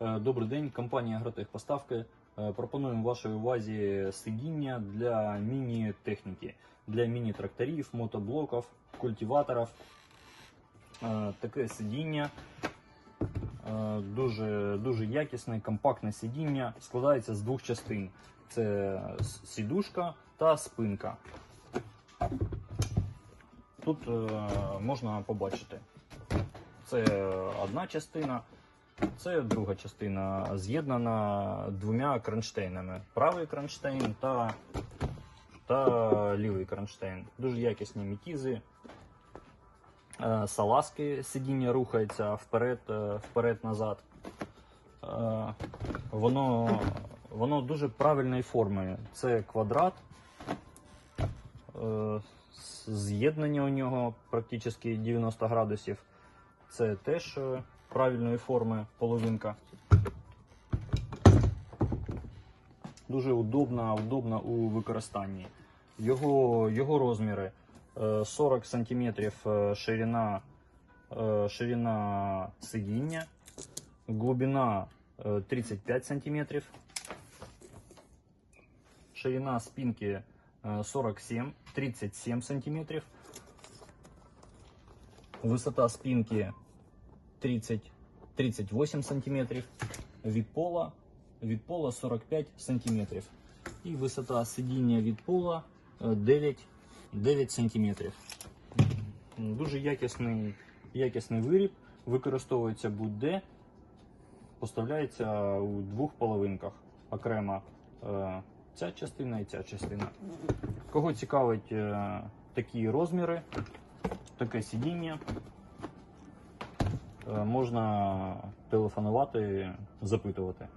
Е, Добрий день, компанія Агротехпоставки. Е, Пропонуємо вашій увазі сидіння для міні-техніки, для міні-тракторів, мотоблоків, культиваторів. Е, Таке сидіння дуже, дуже якісне, компактне сидіння. Складається з двох частин: це сідушка та спинка. Тут можна побачити. Це одна частина, це друга частина, з'єднана двома кронштейнами: правий кронштейн та, та лівий кронштейн. Дуже якісні мітізи. Е, Салазки сидіння рухається вперед, е, вперед-назад. Е, Воно, воно дуже правильної форми. Це квадрат. З'єднання у нього практично 90 градусів. Це теж правильної форми половинка. Дуже удобна, удобна у використанні. Його, його розміри е, 40 см ширина, е, ширина сидіння, глибина е, 35 см, ширина спинки е, 47, 37 см, висота спинки 30, 38 сантиметрів, від пола, від пола 45 сантиметрів. І висота сидіння від пола е, 9, 9 сантиметрів. Дуже якісний, якісний виріб, використовується будь-де, поставляється у двох половинках. Окремо е, ця частина і ця частина. Кого цікавить е, такі розміри, таке сидіння, можна телефонувати, запитувати.